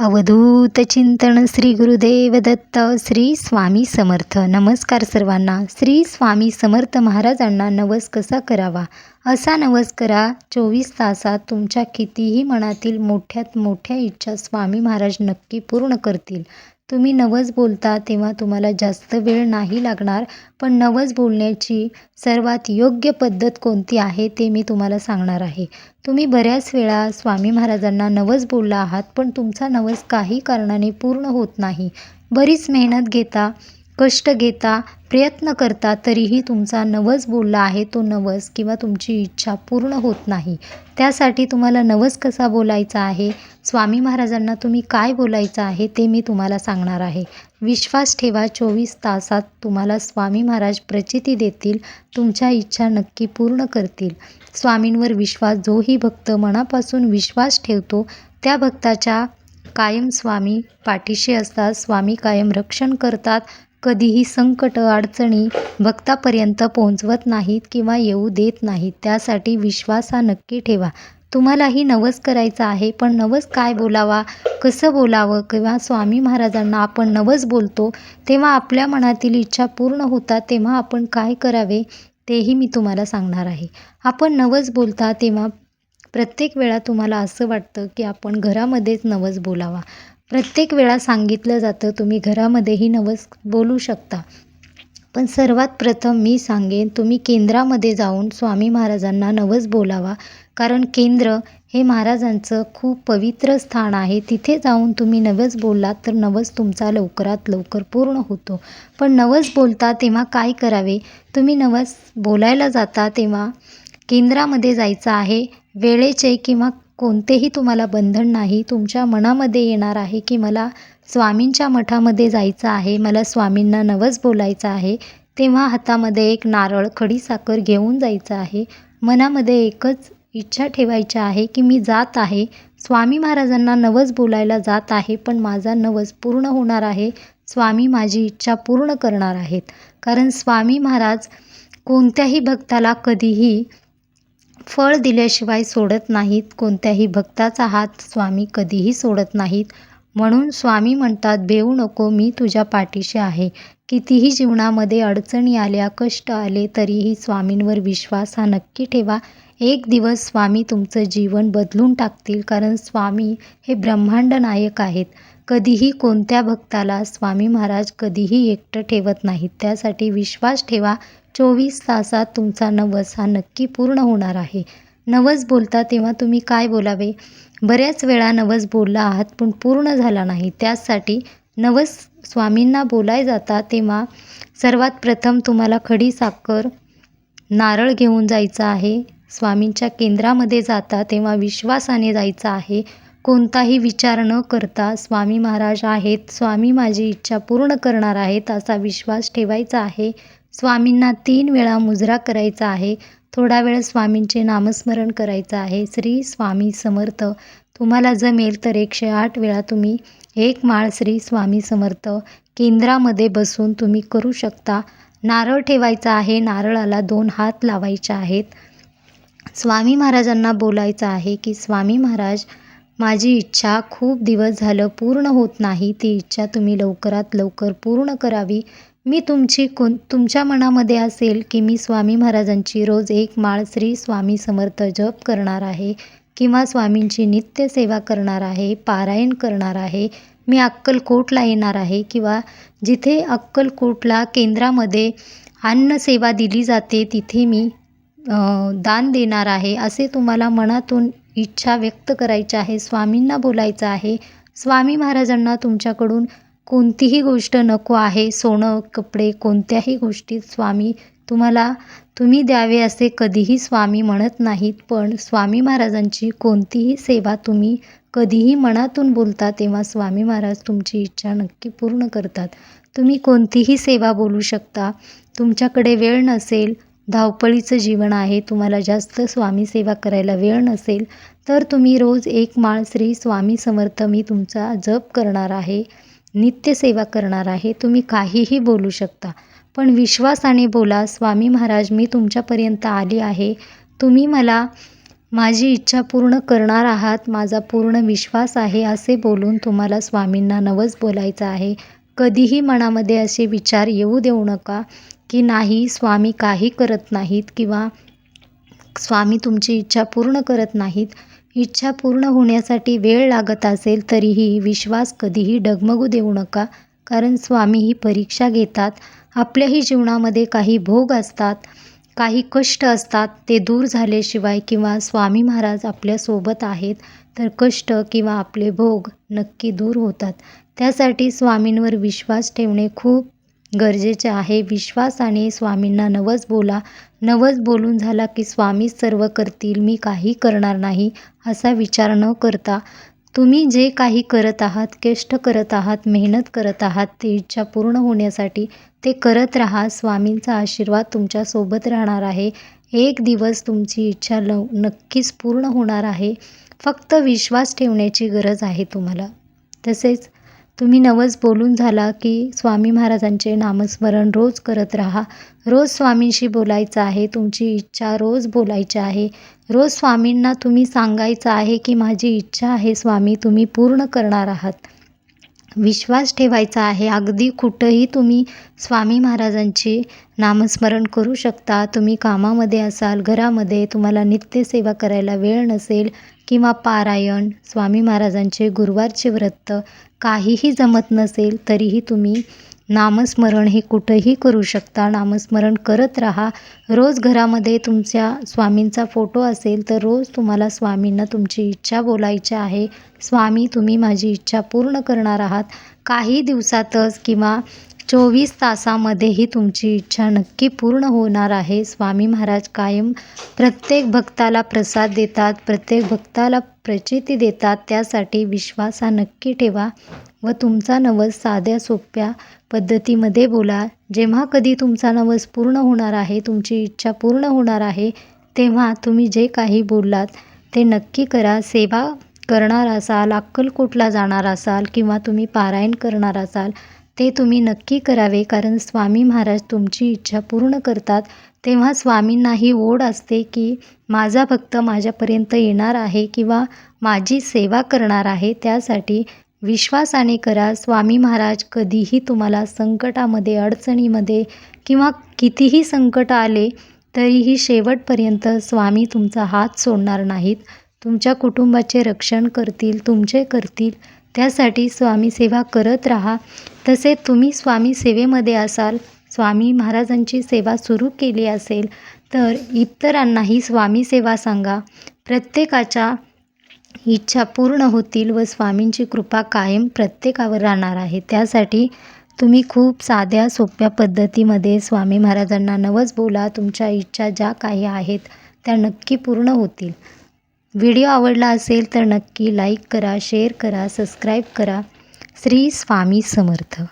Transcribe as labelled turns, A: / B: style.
A: अवधूत चिंतन श्री गुरुदेव दत्त श्री स्वामी समर्थ. नमस्कार सर्वांना. श्री स्वामी समर्थ महाराजांना नवस कसा करावा? असा नवस करा चोवीस तासात तुमच्या कितीही मनातील मोठ्यात मोठ्या इच्छा स्वामी महाराज नक्की पूर्ण करतील. तुम्ही नवस बोलता तेव्हा तुम्हाला जास्त वेळ नाही लागणार पण नवस बोलण्याची सर्वात योग्य पद्धत कोणती आहे ते मी तुम्हाला सांगणार आहे. तुम्ही बऱ्याच वेळा स्वामी महाराजांना नवस बोलला आहात पण तुमचा नवस काही कारणाने पूर्ण होत नाही. बरीच मेहनत घेता कष्ट घेता प्रयत्न करता तरीही तुमचा नवस बोलला आहे तो नवस किंवा तुमची इच्छा पूर्ण होत नाही. त्यासाठी तुम्हाला नवस कसा बोलायचा आहे? स्वामी महाराजांना तुम्ही काय बोलायचं आहे ते मी तुम्हाला सांगणार आहे. विश्वास ठेवा चोवीस तासात तुम्हाला स्वामी महाराज प्रचिती देतील तुमच्या इच्छा नक्की पूर्ण करतील. स्वामींवर विश्वास जोही भक्त मनापासून विश्वास ठेवतो त्या भक्ताच्या कायम स्वामी पाठीशी असतात स्वामी कायम रक्षण करतात कधीही संकट अडचणी भक्तापर्यंत पोहोचवत नाहीत किंवा येऊ देत नाहीत त्यासाठी विश्वास हा नक्की ठेवा. तुम्हालाही नवस करायचा आहे पण नवस काय बोलावा कसं बोलावं किंवा स्वामी महाराजांना आपण नवस बोलतो तेव्हा आपल्या मनातील इच्छा पूर्ण होतात तेव्हा आपण काय करावे तेही मी तुम्हाला सांगणार आहे. आपण नवस बोलता तेव्हा प्रत्येक वेळा तुम्हाला असं वाटतं की आपण घरामध्येच नवस बोलावा. प्रत्येक वेळा सांगितलं जातं तुम्ही घरामध्येही नवस बोलू शकता. पण सर्वात प्रथम मी सांगेन तुम्ही केंद्रामध्ये जाऊन स्वामी महाराजांना नवस बोलावा. कारण केंद्र हे महाराजांचं खूप पवित्र स्थान आहे. तिथे जाऊन तुम्ही नवस बोललात तर नवस तुमचा लवकरात लवकर पूर्ण होतो. पण नवस बोलता तेव्हा काय करावे? तुम्ही नवस बोलायला जाता तेव्हा केंद्रामध्ये जायचं आहे. वेळेचे किंवा कोणतेही तुम्हाला बंधन नाही. तुमच्या मनामध्ये येणार आहे की मला स्वामींच्या मठामध्ये जायचं आहे मला स्वामींना नवस बोलायचं आहे तेव्हा हातामध्ये एक नारळ खडीसाखर घेऊन जायचं आहे. मनामध्ये एकच इच्छा ठेवायची आहे की मी जात आहे. स्वामी महाराजांना नवस बोलायला जात आहे पण माझा नवस पूर्ण होणार आहे. स्वामी माझी इच्छा पूर्ण करणार आहेत. कारण स्वामी महाराज कोणत्याही भक्ताला कधीही फळ दिल्याशिवाय सोडत नाहीत कोणत्याही भक्ताचा हात स्वामी कधीही सोडत नाहीत. म्हणून स्वामी म्हणतात भेऊ नको मी तुझ्या पाठीशी आहे. कितीही जीवनामध्ये अडचणी आल्या कष्ट आले तरीही स्वामींवर विश्वास हा नक्की ठेवा. एक दिवस स्वामी तुमचं जीवन बदलून टाकतील कारण स्वामी हे ब्रह्मांड नायक आहेत. कधीही कोणत्या भक्ताला स्वामी महाराज कधीही एकटं ठेवत नाहीत. त्यासाठी विश्वास ठेवा. चोवीस तासात तुमचा नवस हा नक्की पूर्ण होणार आहे. नवस बोलता तेव्हा तुम्ही काय बोलावे? बऱ्याच वेळा नवस बोलला आहात पण पूर्ण झाला नाही. त्यासाठी नवस स्वामींना बोलाय जाता तेव्हा सर्वात प्रथम तुम्हाला खडी साखर नारळ घेऊन जायचं आहे. स्वामींच्या केंद्रामध्ये जाता तेव्हा विश्वासाने जायचं आहे. कोणताही विचार न करता स्वामी महाराज आहेत स्वामी माझी इच्छा पूर्ण करणार आहेत असा विश्वास ठेवायचा आहे. स्वामींना तीन वेळा मुजरा करायचा आहे. थोडा वेळ स्वामींचे नामस्मरण करायचं आहे. श्री स्वामी समर्थ. तुम्हाला जमेल तर एकशे आठ वेळा तुम्ही एक माळ श्री स्वामी समर्थ केंद्रामध्ये बसून तुम्ही करू शकता. नारळ ठेवायचा आहे. नारळाला दोन हात लावायचे आहेत. स्वामी महाराजांना बोलायचं आहे की स्वामी महाराज माझी इच्छा खूप दिवस झालं पूर्ण होत नाही. ती इच्छा तुम्ही लवकरात लवकर पूर्ण करावी. मी तुमची कोण तुमच्या मनामध्ये असेल की मी स्वामी महाराजांची रोज एक माळ श्री स्वामी समर्थ जप करणार आहे किंवा स्वामींची नित्य सेवा करणार आहे पारायण करणार आहे मी अक्कलकोटला येणार आहे किंवा जिथे अक्कलकोटला केंद्रामध्ये अन्नसेवा दिली जाते तिथे मी दान देणार आहे असे तुम्हाला मनातून इच्छा व्यक्त करायची आहे स्वामींना बोलायचं आहे. स्वामी महाराजांना तुमच्याकडून कोणतीही गोष्ट नको आहे सोनं कपडे कोणत्याही गोष्टीत स्वामी तुम्हाला तुम्ही द्यावे असे कधीही स्वामी म्हणत नाहीत पण स्वामी महाराजांची कोणतीही सेवा तुम्ही कधीही मनातून बोलता तेव्हा स्वामी महाराज तुमची इच्छा नक्की पूर्ण करतात. तुम्ही कोणतीही सेवा बोलू शकता तुमच्याकडे वेळ नसेल धावपळीचं जीवन आहे तुम्हाला जास्त स्वामी सेवा करायला वेळ नसेल तर तुम्ही रोज एक माळ श्री स्वामी समर्थ मी तुमचा जप करणार आहे. नित्यसेवा करणार आहे तुम्ही काहीही बोलू शकता. पण विश्वासाने बोला स्वामी महाराज मी तुमच्यापर्यंत आली आहे. तुम्ही मला माझी इच्छा पूर्ण करणार आहात माझा पूर्ण विश्वास आहे असे बोलून तुम्हाला स्वामींना नवस बोलायचं आहे. कधीही मनामध्ये असे विचार येऊ देऊ नका की नाही स्वामी काही करत नाहीत किंवा स्वामी तुमची इच्छा पूर्ण करत नाहीत. इच्छा पूर्ण होण्यासाठी वेळ लागत असेल तरीही विश्वास कधीही डगमगू देऊ नका. कारण स्वामी ही परीक्षा घेतात. आपल्याही जीवनामध्ये काही भोग असतात काही कष्ट असतात. ते दूर झाल्याशिवाय किंवा स्वामी महाराज आपल्यासोबत आहेत तर कष्ट किंवा आपले भोग नक्की दूर होतात. त्यासाठी स्वामींवर विश्वास ठेवणे खूप गरजेचे आहे. विश्वासाने स्वामींना नवस बोला. नवस बोलून झाला की स्वामी सर्व करतील. मी काही करणार नाही असा विचार न करता. तुम्ही जे काही करत आहात कष्ट करत आहात मेहनत करत आहात ते इच्छा पूर्ण होण्यासाठी ते करत राहा. स्वामींचा आशीर्वाद तुमच्यासोबत राहणार आहे. एक दिवस तुमची इच्छा लव नक्कीच पूर्ण होणार आहे. फक्त विश्वास ठेवण्याची गरज आहे तुम्हाला. तसेच तुम्ही नवस बोलून झाला की स्वामी महाराजांचे नामस्मरण रोज करत राहा. रोज स्वामींशी बोलायचं आहे तुमची इच्छा रोज बोलायची आहे. रोज स्वामींना तुम्ही सांगायचं आहे की माझी इच्छा आहे स्वामी तुम्ही पूर्ण करणार आहात. विश्वास ठेवायचा आहे. अगदी कुठंही तुम्ही स्वामी महाराजांचे नामस्मरण करू शकता. तुम्ही कामामध्ये असाल घरामध्ये तुम्हाला नित्यसेवा करायला वेळ नसेल किंवा पारायण स्वामी महाराजांचे गुरुवारचे व्रत काहीही जमत नसेल तरीही तुम्ही नामस्मरण हे कुठंही करू शकता. नामस्मरण करत राहा. रोज घरामध्ये तुमच्या स्वामींचा फोटो असेल तर रोज तुम्हाला स्वामींना तुमची इच्छा बोलायची आहे. स्वामी तुम्ही माझी इच्छा पूर्ण करणार आहात. काही दिवसातच किंवा चोवीस तासामध्येही तुमची इच्छा नक्की पूर्ण होणार आहे. स्वामी महाराज कायम प्रत्येक भक्ताला प्रसाद देतात प्रत्येक भक्ताला प्रचिती देतात. त्यासाठी विश्वास हा नक्की ठेवा व तुमचा नवस साध्या सोप्या पद्धतीमध्ये बोला. जेव्हा कधी तुमचा नवस पूर्ण होणार आहे तुमची इच्छा पूर्ण होणार आहे तेव्हा तुम्ही जे काही बोललात ते नक्की करा. सेवा करणार असाल अक्कलकोटला जाणार असाल किंवा तुम्ही पारायण करणार असाल ते तुम्ही नक्की करावे कारण स्वामी महाराज तुमची इच्छा पूर्ण करतात. तेव्हा स्वामींनाही ओढ असते की माझा भक्त माझ्यापर्यंत येणार आहे किंवा माझी सेवा करणार आहे त्यासाठी विश्वासाने करा. स्वामी महाराज कधीही तुम्हाला संकटामध्ये अडचणीमध्ये किंवा कितीही संकट आले तरीही शेवटपर्यंत स्वामी तुमचा हात सोडणार नाहीत. तुमच्या कुटुंबाचे रक्षण करतील तुमचे करतील. त्यासाठी स्वामी सेवा करत राहा. तसे तुम्ही स्वामी सेवेमध्ये असाल स्वामी महाराजांची सेवा सुरू केली असेल तर इतरांनाही स्वामी सेवा सांगा. प्रत्येकाच्या इच्छा पूर्ण होतील व स्वामींची कृपा कायम प्रत्येकावर राहणार आहे. त्यासाठी तुम्ही खूप साध्या सोप्या पद्धतीमध्ये स्वामी महाराजांना नवस बोला. तुमच्या इच्छा ज्या काही आहेत त्या नक्की पूर्ण होतील. व्हिडिओ आवडला असेल तर नक्की लाईक करा शेअर करा सबस्क्राईब करा. श्री स्वामी समर्थ.